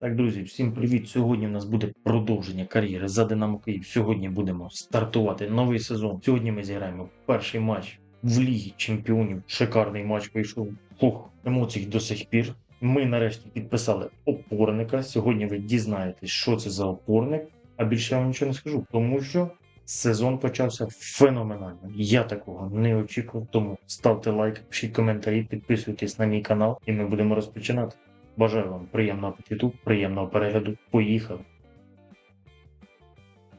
Так, друзі, всім привіт! Сьогодні в нас буде продовження кар'єри за Динамо Київ. Сьогодні будемо стартувати новий сезон. Сьогодні ми зіграємо перший матч в Лігі Чемпіонів. Шикарний матч вийшов. Фух, емоцій до сих пір. Ми нарешті підписали опорника. Сьогодні ви дізнаєтесь, що це за опорник. А більше я вам нічого не скажу, тому що сезон почався феноменально. Я такого не очікував. Тому ставте лайк, пишіть коментарі, підписуйтесь на мій канал, і ми будемо розпочинати. Бажаю вам приємного апетиту, приємного перегляду. Поїхали.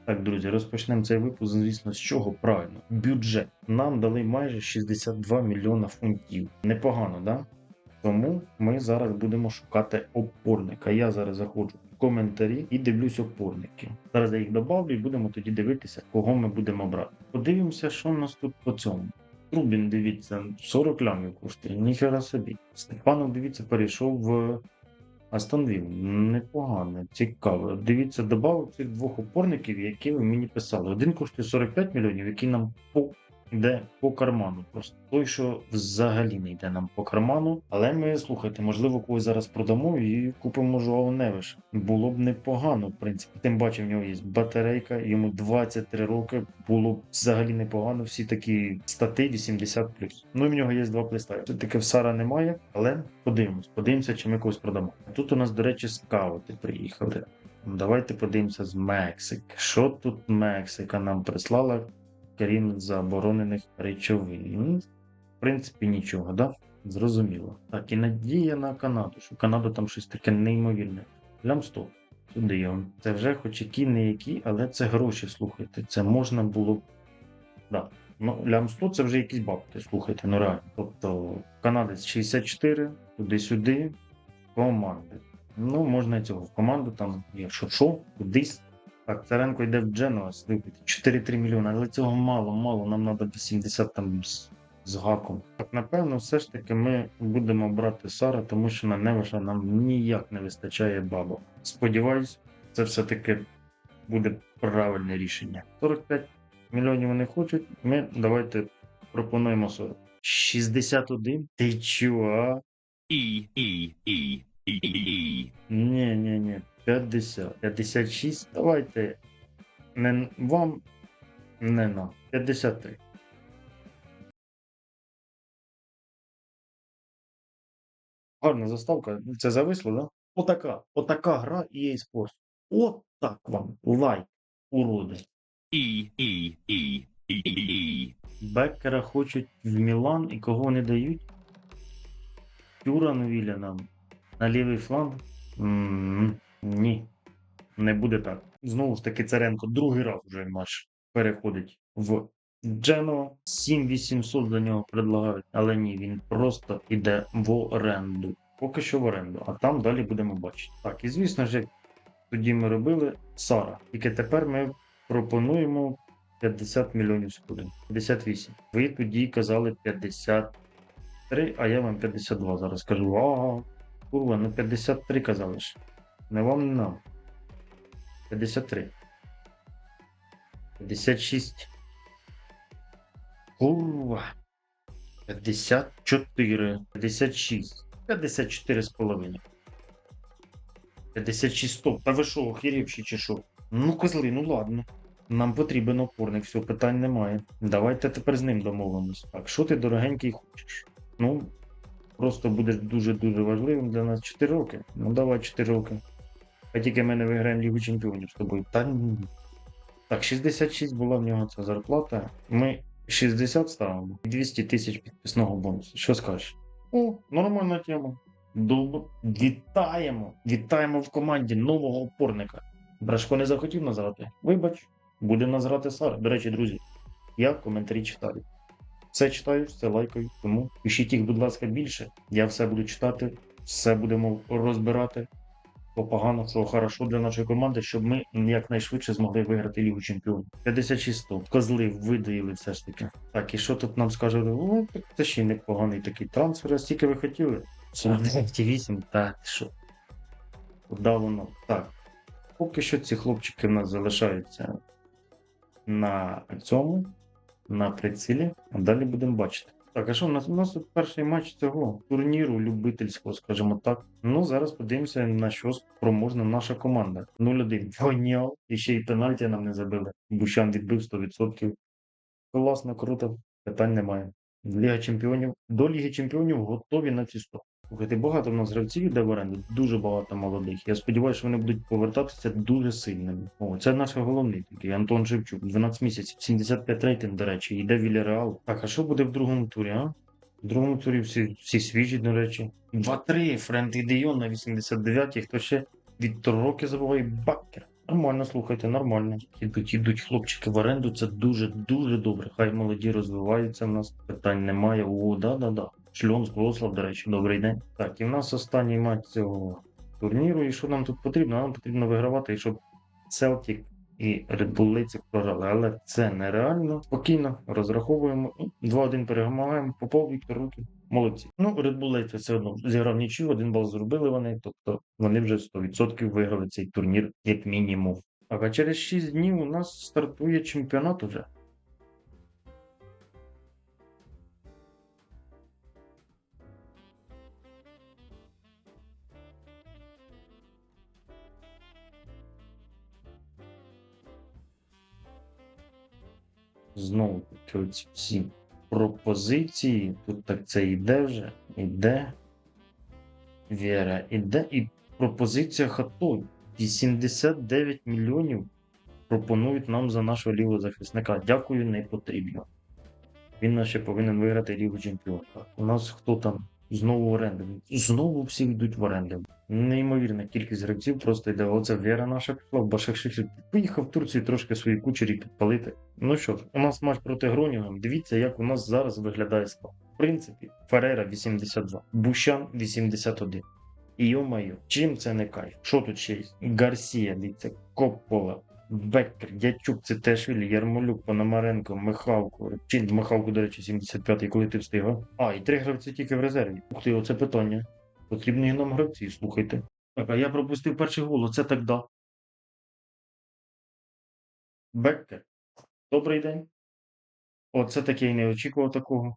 Так, друзі, розпочнемо цей випуск, звісно, з чого правильно. Бюджет. Нам дали майже 62 мільйона фунтів. Непогано, да? Тому ми зараз будемо шукати опорника. Я зараз заходжу в коментарі і дивлюсь опорники. Зараз я їх добавлю і будемо тоді дивитися, кого ми будемо брати. Подивимося, що в нас тут по цьому. Трубін, дивіться, 40 лямів коштує, ніхера собі. Степанов, дивіться, перейшов в Астанвіл. Непогано, цікаво. Дивіться, додав цих двох опорників, які ви мені писали. Один коштує 45 мільйонів, який нам по йде по карману. Просто той, що взагалі не йде нам по карману. Але ми слухайте, можливо, когось зараз продамо і купимо Жоао Невиш. Було б непогано, в принципі. Тим паче, в нього є батарейка, йому 23 роки. Було б взагалі непогано. Всі такі стати 80 Ну і в нього є два плейстайли. Все таки в Сара немає, але подивимось, подивимося, чи ми когось продамо. Тут у нас, до речі, скаути приїхали. Давайте подивимося з Мексики. Що тут Мексика нам прислала? Крім заборонених речовин. В принципі, нічого, да? Зрозуміло. Так, і надія на Канаду, що Канада там щось таке неймовірне. Лям 100. Сюди. Це вже хоч які не які, але це гроші, слухайте. Це можна було. б- Да. Ну, лям 100 це вже якісь бабки, слухайте, ну реально. Тобто, канадець 64, туди-сюди, команди. Ну, можна і цього в команду, там, якщо що, кудись. Так, Царенко йде в Дженуа, слухайте, 4-3 мільйони, але цього мало, мало, нам треба 80 там з, з гаком. Так, напевно, все ж таки ми будемо брати Сара, тому що на Невиша нам ніяк не вистачає бабок. Сподіваюсь, це все-таки буде правильне рішення. 45 мільйонів вони хочуть, ми давайте пропонуємо 40. 61? Ти чого, а? E E E E E. Ні, ні, ні. 50. 56. Давайте. Не вам. Не нам. 53. Гарна заставка. Це зависло, да? Отака. Отака гра EA Sports. От так вам. Лайк, уроди. E E E E E. Беккера хочуть в Мілан і кого не дають? Тюран Віля нам на лівий фланг? м ні, не буде так. Знову ж таки, Царенко другий раз вже матч переходить в Джено. 7800 за нього предлагають, але ні, він просто йде в оренду. Поки що в оренду, а там далі будемо бачити. Так, і звісно ж, тоді ми робили Сара. Тільки тепер ми пропонуємо 50 мільйонів секунд. 58. Ви тоді казали 53, а я вам 52 зараз кажу. Ага, курва, ну 53 казали ж. Не вам, не нам. 53. 56. Курва. 54. 56. 54 з половиною. 56 стоп. Та ви що, охерівші чи що? Ну, козли, ну ладно. Нам потрібен опорник, все, питань немає. Давайте тепер з ним домовимось. Так, що ти, дорогенький, хочеш? Ну, просто будеш дуже-дуже важливим для нас 4 роки. Ну, давай 4 роки. А тільки ми не виграємо Лігу Чемпіонів з тобою. Та ні. Так, 66 була в нього ця зарплата. Ми 60 ставимо. і 200 тисяч підписного бонусу. Що скажеш? О, нормальна тема. Добре. Вітаємо! Вітаємо в команді нового опорника. Брашко не захотів називати. Вибач, буде називати Сара. До речі, друзі, я коментарі читаю. Все читаю, все лайкаю. Тому пишіть їх, будь ласка, більше. Я все буду читати, все будемо розбирати. Погано, що хорошо для нашої команди, щоб ми якнайшвидше змогли виграти Лігу Чемпіонів. 56 стоп. Козли видаїли все ж таки. Так, і що тут нам скаже? Ну, це ще непоганий такий трансфер, а стільки ви хотіли. 48, та ти що? Куда? Так. Поки що ці хлопчики в нас залишаються на цьому, на прицілі, а далі будемо бачити. Так, а що у нас? У нас перший матч цього турніру любительського, скажімо так. Ну, зараз подивимося, на що спроможна наша команда. 0-1. Гоняв. І ще й пенальті нам не забили. Бущан відбив 100%. Класно, круто. Питань немає. Ліга чемпіонів. До Ліги чемпіонів готові на ці 100. Слухайте, багато в нас гравців йде в оренду, дуже багато молодих. Я сподіваюся, що вони будуть повертатися дуже сильними. О, це наш головний такий Антон Шевчук, 12 місяців, 75 рейтинг, до речі, йде Вільяреал. Так, а що буде в другому турі, а? В другому турі всі, всі свіжі, до речі. 2-3, Френк Ідеон на 89-й, хто ще від роки забуває Баккер. Нормально, слухайте, нормально. Ідуть, ідуть хлопчики в оренду, це дуже-дуже добре. Хай молоді розвиваються в нас, питань немає. О, да-да-да. Шльон з Вроцлав, до речі, добрий день. Так, і в нас останній матч цього турніру. І що нам тут потрібно? Нам потрібно вигравати, і щоб Celtic і Leipzig програли. Але це нереально. Спокійно розраховуємо. Ну, 2-1 перемагаємо. Попов Віктор Руки. Молодці. Ну, Leipzig все одно зіграв нічию, один бал зробили вони, тобто вони вже 100% виграли цей турнір, як мінімум. А через 6 днів у нас стартує чемпіонат уже. Знову оці всі пропозиції. Тут так це йде вже, іде. Віра, іде і пропозиція хато. 89 мільйонів пропонують нам за нашого лівого захисника. Дякую, не потрібно. Він ще повинен виграти Лігу Чемпіонів. У нас хто там? Знову в оренду. Знову всі йдуть в оренду. Неймовірна кількість гравців просто йде. Оце Віра наша пішла, Башакшиш поїхав в Турцію трошки свої кучері підпалити. Ну що ж, у нас матч проти Гронінгем. Дивіться, як у нас зараз виглядає склад. В принципі, Ферера 82, Бущан 81. І йо-майо, чим це не кайф? Що тут ще є? Гарсія, дивіться, Коппола, Беккер, Дячук, Цитешвілі, Ярмолюк, Пономаренко, Михалко. Чи Михалко, до речі, 75-й, коли ти встигав? А, і три гравці тільки в резерві. Ух ти, оце питання. Потрібні нам гравці, слухайте. Так, а я пропустив перший гол, оце так да. Беккер. Добрий день. Оце таке я не очікував такого.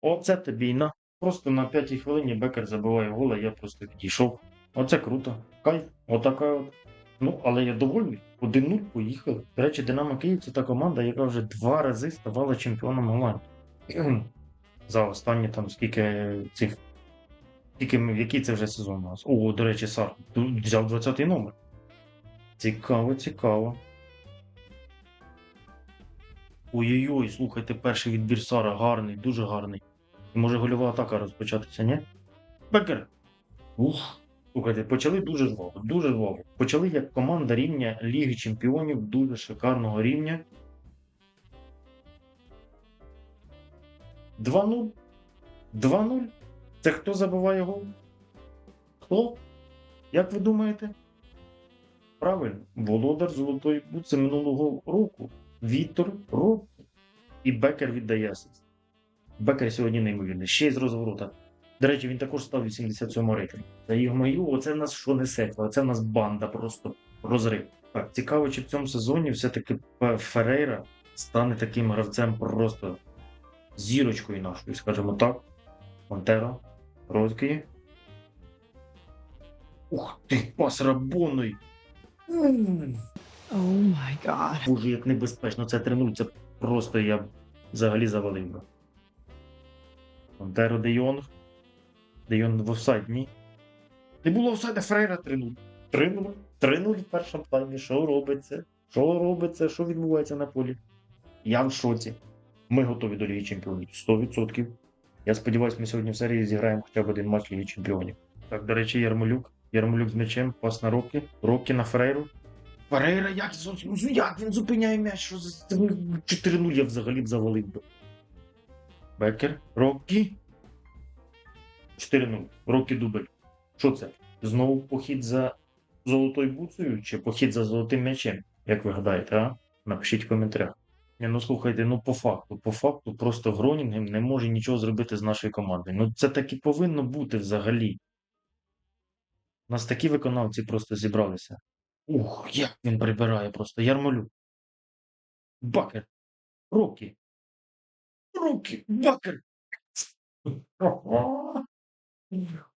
Оце тобі на. Просто на п'ятій хвилині Бекер забиває гол, а я просто підійшов. Оце круто. Кайф. Отака от. Ну, але я довольний. 1-0 поїхали. До речі, Динамо Київ це та команда, яка вже два рази ставала чемпіоном Голландії. За останні там скільки цих. Скільки який це вже сезон у нас? О, до речі, Сар взяв 20-й номер. Цікаво, цікаво. Ой-ой-ой, слухайте, перший відбір Сара гарний, дуже гарний. Може гольова атака розпочатися, ні? Бекер. Ух. Слухайте, почали дуже жваво, дуже жваво. Почали як команда рівня Ліги Чемпіонів, дуже шикарного рівня. 2-0. 2-0. Це хто забиває гол? Хто? Як ви думаєте? Правильно, володар золотої бутси минулого року. Віктор Роб. І Бекер віддає. Бекер сьогодні неймовірний. Ще й з розворота. До речі, він також став 87 рейтингу. Та мою, оце в нас що несе? Оце в нас банда просто розрив. Так, цікаво, чи в цьому сезоні все-таки Ферейра стане таким гравцем просто зірочкою нашою, скажімо так. Монтеро, Розкі. Ух ти, пас Рабоной! М. Oh my god. Боже, як небезпечно це 3-0, це просто я взагалі завалив би. Монтеро Де Йонг. Де Йонг в офсайд, ні. Не було офсайда Фрейра 3-0. 3-0. 3-0 в першому таймі. Що робиться? Що робиться? Що відбувається на полі? Я в шоці. Ми готові до Ліги Чемпіонів. 100%. Я сподіваюся, ми сьогодні в серії зіграємо хоча б один матч Ліги Чемпіонів. Так, до речі, Ярмолюк. Ярмолюк з м'ячем, пас на Рокі. Рокі на Фрейру. Ферейра, як, зу- як він зупиняє м'яч? Що за 4-0 я взагалі б завалив би. Бекер, Рокі. 4-0. Рокі дубль. Що це? Знову похід за золотою буцею чи похід за золотим м'ячем? Як ви гадаєте, а? Напишіть в коментарях. Ні, ну слухайте, ну по факту, по факту, просто Гронінгем не може нічого зробити з нашою командою. Ну це так і повинно бути взагалі. У нас такі виконавці просто зібралися. Ух, як він прибирає просто. Ярмолюк. Бакер. Рокі. Руки, бакер.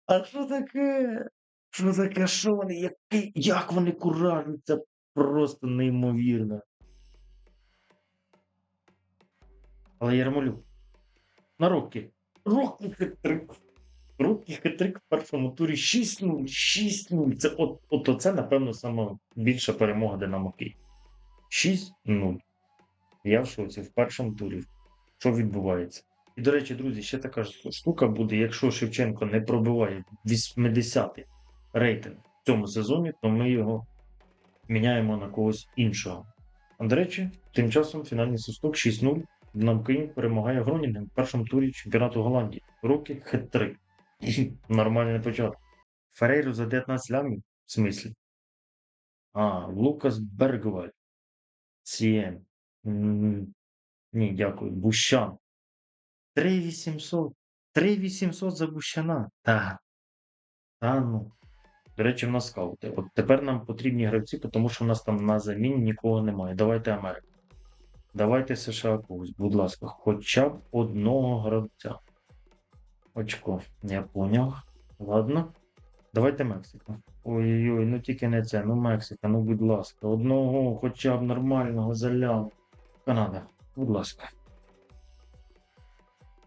А що таке? Що таке? Що вони? Які, як вони куражуться? Просто неймовірно. Але Ярмолюк. На роки. Роки хитрик. Роки хитрик в першому турі 6-0. 6-0. Це от, от оце, напевно, сама більша перемога Динамо Київ. 6-0. Я в шоці в першому турі. Що відбувається? І, до речі, друзі, ще така ж штука буде, якщо Шевченко не пробиває 80-й рейтинг в цьому сезоні, то ми його міняємо на когось іншого. А до речі, тим часом фінальний свисток 6-0. Нам Київ перемагає Гронінгем в першому турі чемпіонату Голландії. Роки хет-3. Нормальний початок. Ферейру за 19 лямів? В смислі? А, Лукас Бергваль. Сієн. Ні, дякую. Бущан. 3800. 3800 за Бущана. Та. Ну. До речі, в нас скаути. От тепер нам потрібні гравці, тому що в нас там на заміні нікого немає. Давайте Америку. Давайте США когось, будь ласка, хоча б одного гравця. Очко, я поняв. Ладно. Давайте Мексику. Ой-ой-ой, ну тільки не це. Ну Мексика, ну будь ласка. Одного хоча б нормального заляв. Канада, будь ласка.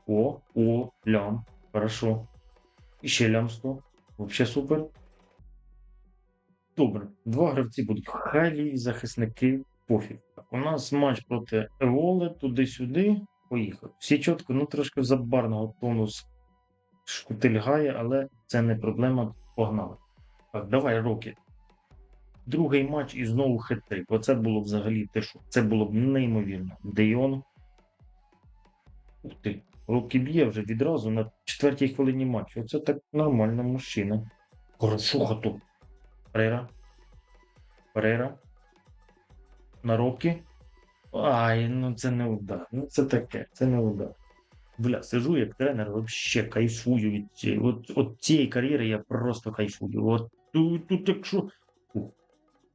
О, о, лям. Хорошо. І ще лям 100. Вообще супер. Добре. Два гравці будуть. Хай ліві захисники. Пофіг. У нас матч проти Еволи, туди-сюди. Поїхав. Всі чітко, ну трошки забарного тонус шкутильгає, але це не проблема. Погнали. Так, давай, роки. Другий матч і знову хитрик. Оце було взагалі те, що це було б неймовірно. Дейон. Ух ти. Руки б'є вже відразу на четвертій хвилині матчу. Оце так нормально, мужчина. Хорошо, хату. Перейра. Перейра. На роки. Ай, ну це не удар. Ну це таке, це не удар. Бля, сижу як тренер, вообще кайфую від цієї. От, от цієї кар'єри я просто кайфую. От тут, тут якщо.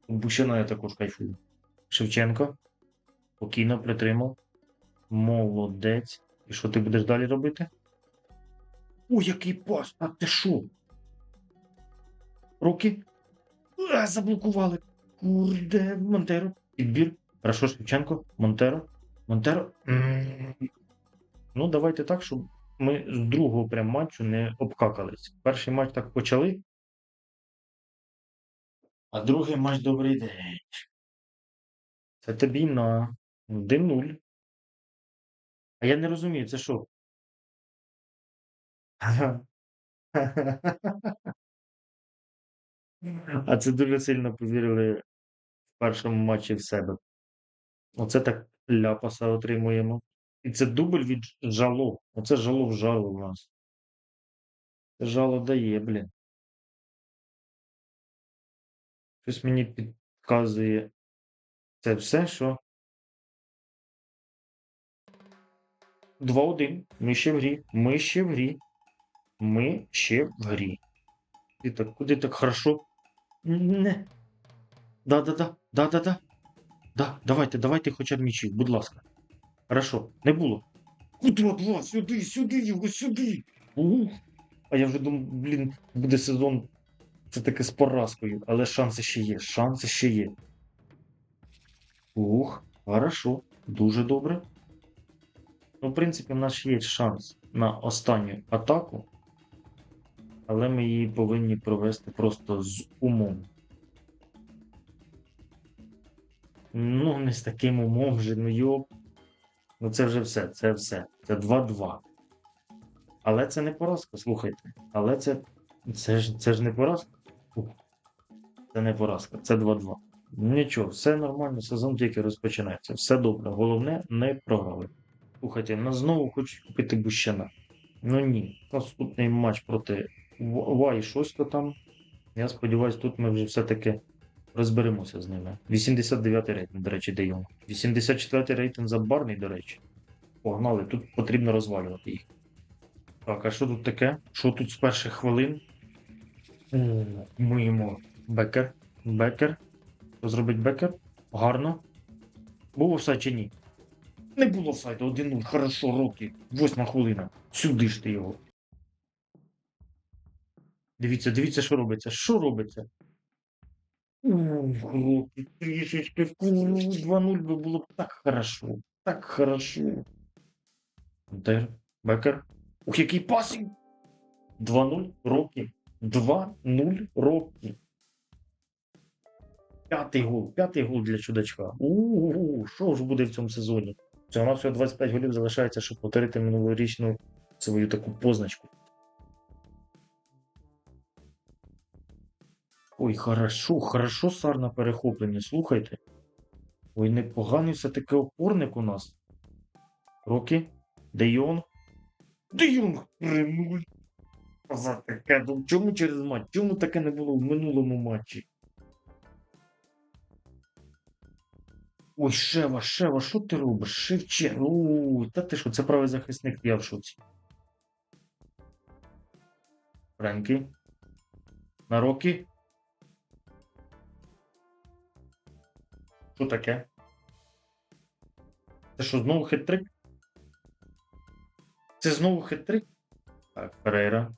Бущина я також кайфую. Шевченко. Спокійно притримав. Молодець. І що ти будеш далі робити? О, який пас! А ти що? Руки? А, заблокували. Курде, Монтеро. Підбір. Хорошо, Шевченко. Монтеро. Монтеро. М. Ну, давайте так, щоб ми з другого прям матчу не обкакались. Перший матч так почали. А другий матч добрий день. Це тобі на 1-0. А я не розумію, це що? А це дуже сильно повірили в першому матчі в себе. Оце так ляпаса отримуємо. І це дубль від жало. Оце жало в жало у нас. Це жало дає, блін. Щось мені підказує це все, що. 2-1. Ми ще в грі. Ми ще в грі. Ми ще в грі. Ти так, куди так хорошо? Не. Да-да-да. Да-да-да. Да, давайте, давайте хоча б м'ячі, будь ласка. Хорошо, не було. Куди два? Сюди, сюди, його, сюди. Ух. А я вже думав, блін, буде сезон. Це таке з поразкою, але шанси ще є. Шанси ще є. Ух, хорошо, дуже добре. Ну, в принципі, в нас є шанс на останню атаку, але ми її повинні провести просто з умом. Ну, не з таким умом вже, ну йоп. Ну це вже все, це все. Це 2-2. Але це не поразка, слухайте. Але це. Це ж, це ж не поразка. Це не поразка, це 2-2. Нічого, все нормально, сезон тільки розпочинається. Все добре. Головне, не програли. Слухайте, нас знову хочуть купити Бущана. Ну ні. Наступний матч проти Вай щось там. Я сподіваюся, тут ми вже все-таки розберемося з ними. 89 й рейтинг, до речі, де йому. 84 рейтинг за барний, до речі. Погнали, тут потрібно розвалювати їх. Так, а що тут таке? Що тут з перших хвилин? Миємо бекер. Бекер. Що зробить бекер? Гарно. Був офсайд чи ні? Не було сайду 1-0. Хорошо, роки. Восьма хвилина. Сюди ж ти його. Дивіться, дивіться, що робиться. Що робиться? Ух, роки, трішечки 2-0 би було б так хорошо. Так хорошо. Дер, Бекер. Ух, який пасінг! 2-0 роки. 2-0 роки. П'ятий гол, п'ятий гол для чудачка. У-у-у, що ж буде в цьому сезоні? Всього на всього 25 голів залишається, щоб повторити минулорічну свою таку позначку. Ой, хорошо, хорошо сар на перехопленні, слухайте. Ой, непоганий все-таки опорник у нас. Рокі, Де Йонг. Де Йонг 3-0. За таке, ну чому через матч? Чому таке не було в минулому матчі? Ой, Шева, Шева, що ти робиш? Шевче. Ууу, та ти що, це правий захисник, я в шоці. Френкі. На Рокі. Що таке? Це що, знову хитрик? Це знову хитрик? Так, Ферейра.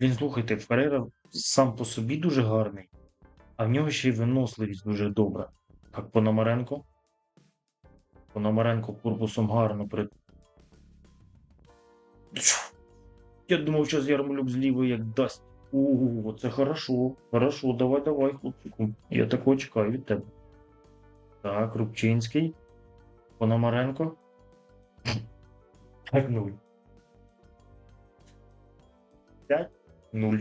Він, слухайте, Ферейра сам по собі дуже гарний, а в нього ще й виносливість дуже добра. Так, Пономаренко. Пономаренко корпусом гарно при. Я думав, що Ярмолюк з лівої як дасть. Ого, це хорошо. Хорошо, давай, давай, хлопчику. Я такого чекаю від тебе. Так, Рубчинський. Пономаренко. Так, нуль. 5 0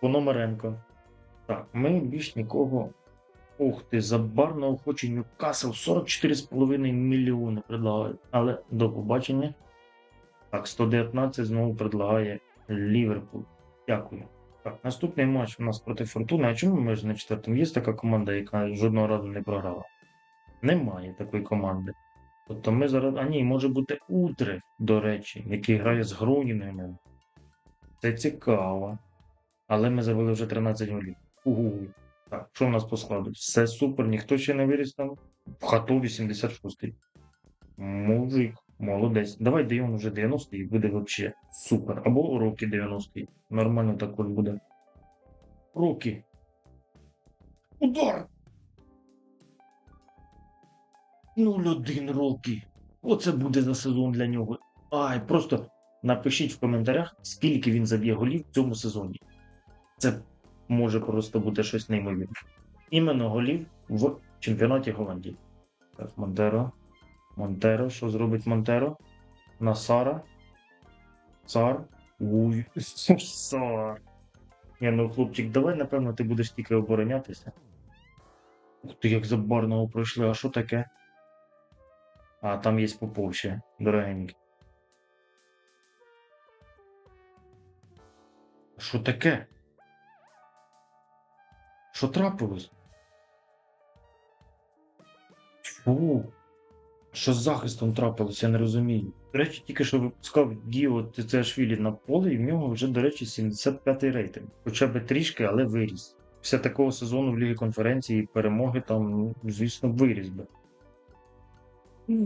Пономаренко. Так, ми більш нікого. Ух ти, забарно охочий Ньюкасл 44,5 мільйони предлагають. Але до побачення. Так, 119 знову предлагає Ліверпуль. Дякую. Так, наступний матч у нас проти Фортуни. А чому ми ж на четвертому? Є така команда, яка жодного разу не програла? Немає такої команди. Тобто ми зараз. А ні, може бути Утре, до речі, який грає з Гронінгом. Це цікаво. Але ми завели вже 13 голів. Угу. Так, що в нас по складу? Все супер, ніхто ще не виріс там. В хату 86-й. Мужик, молодець. Давай даємо вже 90-й і буде взагалі супер. Або роки 90-й. Нормально також буде. Роки. Удар! 0-1 роки. Оце буде за сезон для нього. Ай, просто напишіть в коментарях, скільки він заб'є голів в цьому сезоні. Це може просто бути щось неймовірне. Іменно голів в чемпіонаті Голландії. Так, Монтеро. Монтеро. Що зробить Монтеро? На Сара. Цар. Уй. Сар. Ні, ну хлопчик, давай, напевно, ти будеш тільки оборонятися. Ух ти, як за барного пройшли, а що таке? А, там є Попов ще, дорогенький. Що таке? Що трапилось? Фу. Що з захистом трапилось, я не розумію. До речі, тільки що випускав Гіо Тецешвілі на поле, і в нього вже, до речі, 75-й рейтинг. Хоча б трішки, але виріс. Після такого сезону в Лігі конференції перемоги там, ну, звісно, виріс би.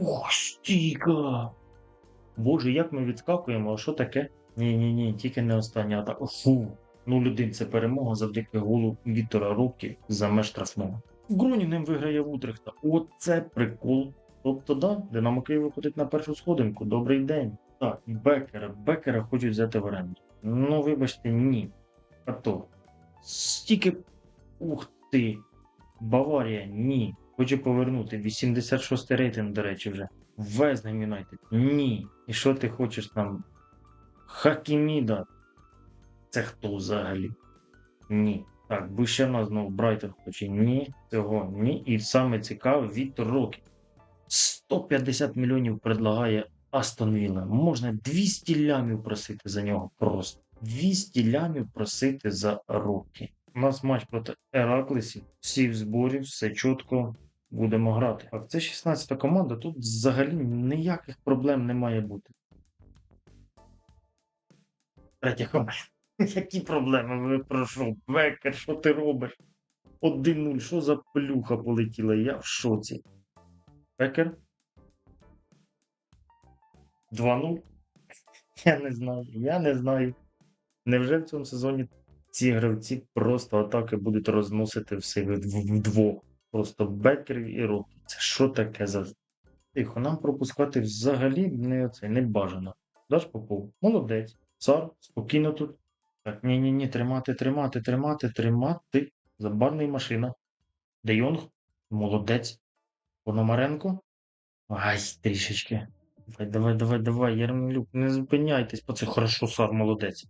Ох, стійка! Боже, як ми відскакуємо, а що таке? Ні-ні ні, тільки не остання атака. Фу. 0-1 це перемога завдяки голу Віктора Руки за меж штрафного. Гроніним виграє в Утрехта. Оце прикол. Тобто, да, Динамо Київ виходить на першу сходинку. Добрий день. Так, Бекера. Бекера хочуть взяти в оренду. Ну, вибачте, ні. А то. Стільки. Ух ти. Баварія, ні. Хочу повернути. 86 рейтинг, до речі, вже. Везнем Юнайтед. Ні. І що ти хочеш там? Хакіміда. Це хто взагалі? Ні. Так, Бущана знову Брайтон хоче. Ні, цього ні. І саме цікаве Віктор Рокі. 150 мільйонів предлагає Астон Вілла. Можна 200 лямів просити за нього просто. 200 лямів просити за Рокі. У нас матч проти Ераклесів. Всі в зборі, все чітко. Будемо грати. Так, це 16-та команда. Тут взагалі ніяких проблем не має бути. Третя команда. Які проблеми? Ви про? Бекер, що ти робиш? 1-0, що за плюха полетіла? Я в шоці. Бекер. 2-0. Я не знаю. Я не знаю. Невже в цьому сезоні ці гравці просто атаки будуть розносити все вдвох? Просто бекерів і руки. Це що таке за. Тихо, нам пропускати взагалі не оце, не бажано. Даш Попов? Молодець. Цар, спокійно тут. Так, ні, ні, ні, тримати, тримати, тримати, тримати. Забарний машина. Де Йонг? Молодець. Пономаренко? Ай, трішечки. Давай, давай, давай, давай, Ярмолюк, не зупиняйтесь, бо це хорошо, Сар, молодець.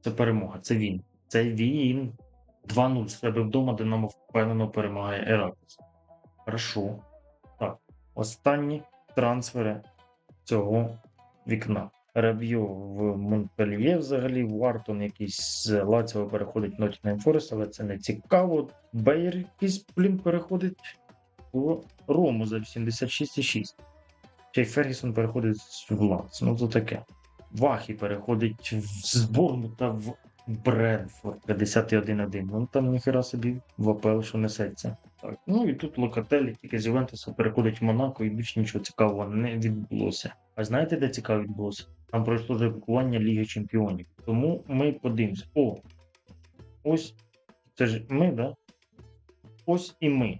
Це перемога, це він. Це він. 2-0 з себе вдома, Динамо впевнено перемагає Ераклес. Хорошо. Так, останні трансфери цього вікна. Раб'йо в Монпельє взагалі, Вартон якийсь з Лаціо переходить в Ноттінгем Форест, але це не цікаво. Бейер якийсь, блін, переходить в Рому за 76,6. Ще й Фергісон переходить в Ланс. Ну, то таке. Вахі переходить в зборну та в Бренфорд 51-1. Ну там ніхера собі в АПЛ, що несеться. Так. Ну і тут Локателі тільки з Ювентуса переходить в Монако і більше нічого цікавого не відбулося. А знаєте, де цікаво відбулося? Там пройшло вже евакування Ліги Чемпіонів. Тому ми подивимось. О! Ось це ж ми, да? Ось і ми.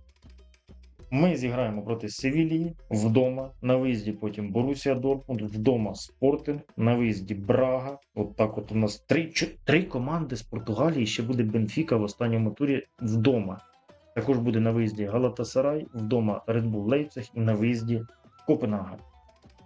Ми зіграємо проти Севілії вдома, на виїзді потім Борусія Дортмунд, вдома Спортинг, на виїзді Брага. От так от у нас три, три команди з Португалії, ще буде Бенфіка в останньому турі вдома. Також буде на виїзді Галатасарай, вдома Bull Лейпциг і на виїзді Копенгаген.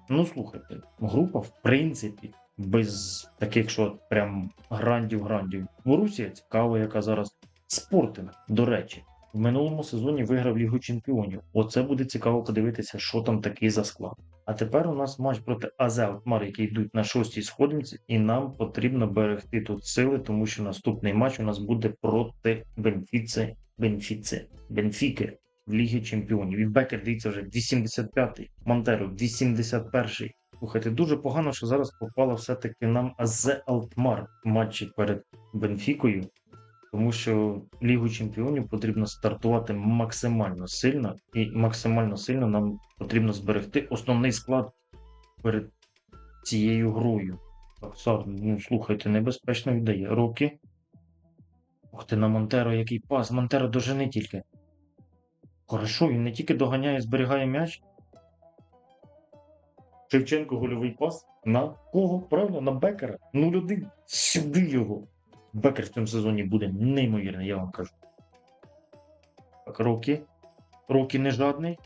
Ну слухайте, група, в принципі, без таких, що прям грандів-грандів. Борусія цікава, яка зараз Спортинг, до речі. В минулому сезоні виграв Лігу Чемпіонів. Оце буде цікаво подивитися, що там такий за склад. А тепер у нас матч проти АЗ Алкмар, які йдуть на шостій сходинці, і нам потрібно берегти тут сили, тому що наступний матч у нас буде проти Бенфіце, Бенфіце, Бенфіки в Лігі Чемпіонів. І Бекер дивіться вже 85-й, Монтеро 81-й. Слухайте, дуже погано, що зараз попало все-таки нам АЗ Алтмар в матчі перед Бенфікою тому що Лігу Чемпіонів потрібно стартувати максимально сильно, і максимально сильно нам потрібно зберегти основний склад перед цією грою. Сар, ну слухайте, небезпечно віддає. Руки. Ух ти, на Монтеро який пас. Монтеро дожени тільки. Хорошо, він не тільки доганяє, зберігає м'яч. Шевченко гольовий пас. На кого? Правильно, на Бекера. 0-1. Сюди його. Бекер в цьому сезоні буде неймовірний, я вам кажу. Так, Рокі. Рокі не жадний.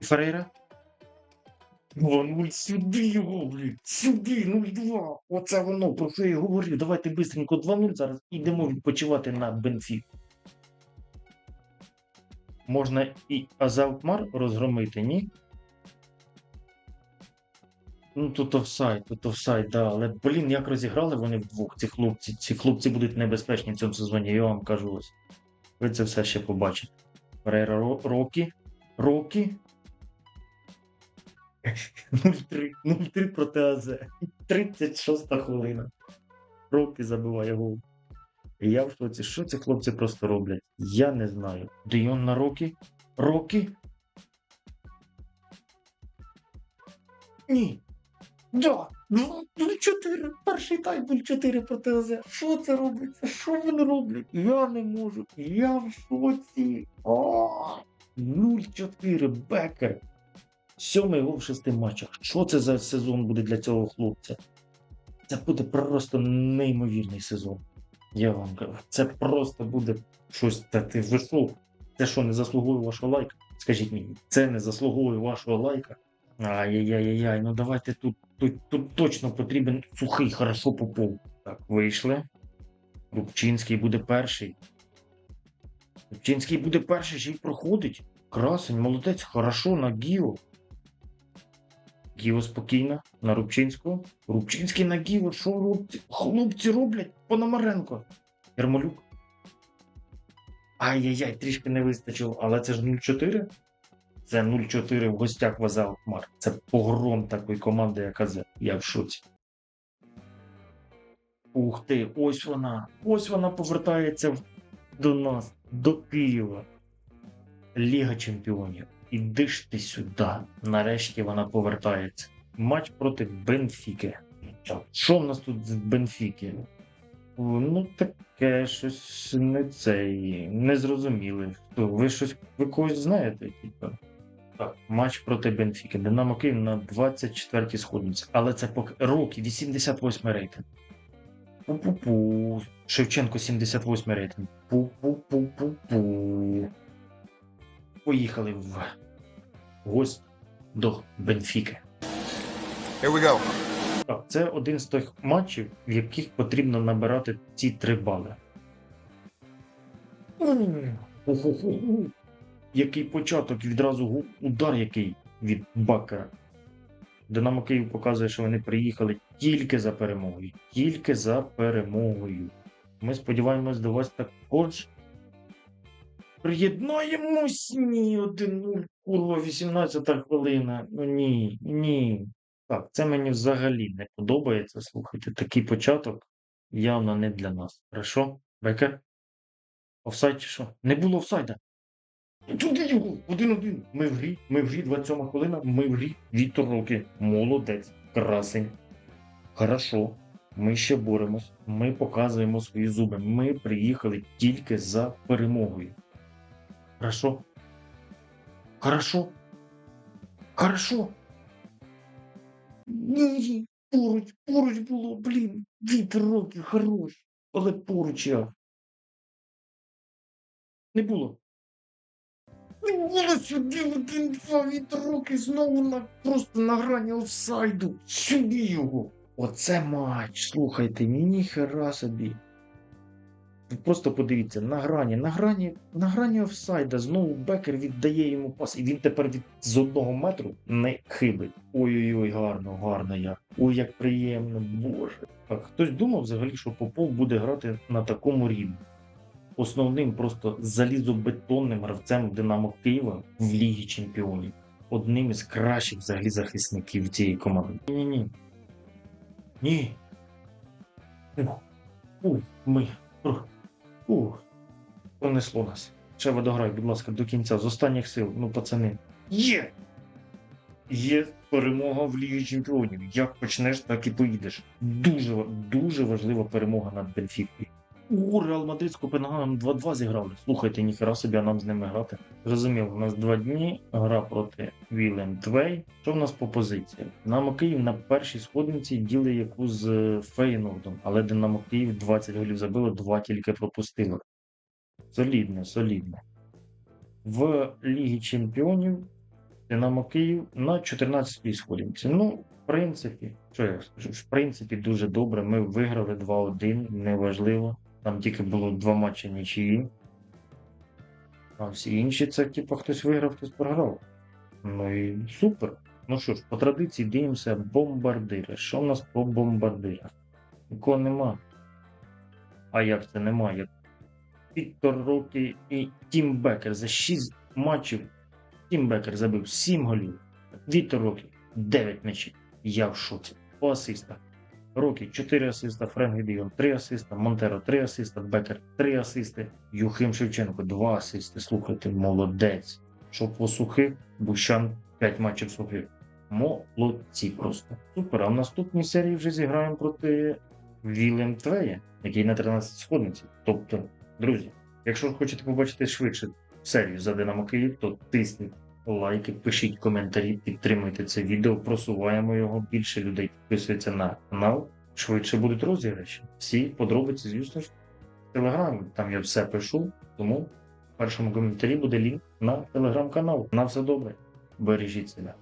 Ферейра. 2-0 сюди його, блін. Сюди, 0-2. Оце воно, про що я і говорив. Давайте бистренько 2-0 зараз йдемо відпочивати на Бенфік. Можна і Азалтмар розгромити, ні? Ну, тут офсайд, тут офсайд, да. Але, блін, як розіграли вони вдвох, ці хлопці. Ці хлопці будуть небезпечні в цьому сезоні, я вам кажу ось. Ви це все ще побачите. Перейра Рокі. Рокі. 0-3. 0-3 проти АЗ. 36 хвилина. Рокі забиває гол. І я в шоці. Що ці хлопці просто роблять? Я не знаю. Дейон на Рокі. Рокі. Ні. Да, 0-4, перший тайм 0-4 проти ОЗ. Що це робиться? Що вони роблять? Я не можу. Я в шоці. О, 0-4 Бекер. Сьомий гол в шести матчах. Що це за сезон буде для цього хлопця? Це буде просто неймовірний сезон. Я вам кажу, це просто буде щось та ти ви? Це що не заслуговує вашого лайка? Скажіть мені, це не заслуговує вашого лайка? Ай-яй-яй-яй, ну давайте тут, тут, тут точно потрібен сухий, хорошо попов. Так, вийшли. Рубчинський буде перший. Рубчинський буде перший, ще й проходить. Красень, молодець, хорошо на Гіо. Гіо спокійно, на Рубчинського. Рубчинський на Гіо, що хлопці, хлопці роблять? Пономаренко. Ярмолюк. Ай-яй-яй, трішки не вистачило, але це ж 0-4. Це 0-4 в гостях в Азалкмар. Це погром такої команди, яка. Я в шоці. Ух ти, ось вона. Ось вона повертається до нас, до Києва. Ліга Чемпіонів. Іди ж ти сюди. Нарешті вона повертається. матч проти Бенфіки. Що в нас тут з Бенфіки? Ну, таке щось не цей, незрозуміле. Хто? Ви щось ви когось знаєте? Типу? Так, матч проти Бенфіки. Динамо Київ на 24-й сходниці. Але це поки роки, 88 рейтинг. Пу-пу-пу. Шевченко 78 рейтинг. Пу-пу-пу-пу-пу. Поїхали в гость до Бенфіки. Here we go. Так, це один з тих матчів, в яких потрібно набирати ці три бали. Який початок, відразу удар який від Бакера. Динамо Київ показує, що вони приїхали тільки за перемогою. Тільки за перемогою. Ми сподіваємось до вас також. Приєднаємось ні, 1-0, курва, 18 хвилина. Ну ні, ні. Так, це мені взагалі не подобається. Слухайте, такий початок явно не для нас. Хорошо? Бекер? Офсайд чи що? Не було офсайда. Один-один. Ми в грі, ми в грі, 27 хвилина, ми в грі. Віктор Роки. Молодець. Красень. Хорошо. Ми ще боремось. Ми показуємо свої зуби. Ми приїхали тільки за перемогою. Хорошо? Хорошо? Хорошо? Ні, поруч, поруч було, блін. Вітер років хорош. Але поруч я. Не було. Не було сюди один-два вітер роки знову на просто на грані офсайду. Сюди його. Оце матч. Слухайте, ніхера собі. Просто подивіться, на грані, на грані, на грані офсайда знову Бекер віддає йому пас, і він тепер від з одного метру не хибить. Ой-ой-ой, гарно, гарно як. Ой, як приємно, боже. Так, хтось думав взагалі, що Попов буде грати на такому рівні. Основним просто залізобетонним гравцем Динамо Києва в Лігі Чемпіонів. Одним із кращих взагалі захисників цієї команди. Ні-ні. Ні. Ух, ух, ми. Ух. Понесло нас. Ще водограй, будь ласка, до кінця, з останніх сил, ну, пацани. Є! Є перемога в Лігі Чемпіонів. Як почнеш, так і поїдеш. Дуже, дуже важлива перемога над Бенфікою. У Реал Мадрид з Копенгагеном 2-2 зіграли. Слухайте, ніхера собі, а нам з ними грати. Зрозуміло, у нас два дні, гра проти Вілем Твей. Що в нас по позиції? Динамо Київ на першій сходниці діли яку з е, Фейнордом, але Динамо Київ 20 голів забило, два тільки пропустило. Солідно, солідно. В Лігі Чемпіонів Динамо Київ на 14-й сходинці. Ну, в принципі, що я скажу? В принципі, дуже добре. Ми виграли 2-1, неважливо. Там тільки було два матчі нічиї. А всі інші це, типу, хтось виграв, хтось програв. Ну і супер. Ну що ж, по традиції дивимося бомбардири. Що в нас по бомбардирах? Нікого нема. А як це немає? Віктор Рокі і Тім Бекер за 6 матчів. Тім Бекер забив 7 голів. Віктор Рокі 9 м'ячів. Я в шоці. По асистах. Рокі 4 асиста, Френк Гедіон 3 асиста, Монтеро 3 асиста, Бекер 3 асисти, Юхим Шевченко 2 асисти. Слухайте, молодець. Що по сухих, Бущан 5 матчів сухих. Молодці просто. Супер. А в наступній серії вже зіграємо проти Вілем Твея, який на 13 сходниці. Тобто, друзі, якщо хочете побачити швидше серію за Динамо Київ, то тисніть лайки, пишіть коментарі, підтримуйте це відео, просуваємо його. Більше людей підписується на канал. Швидше будуть розіграші. Всі подробиці, звісно ж, в телеграмі. Там я все пишу, тому в першому коментарі буде лінк на телеграм-канал. На все добре. Бережіть себе.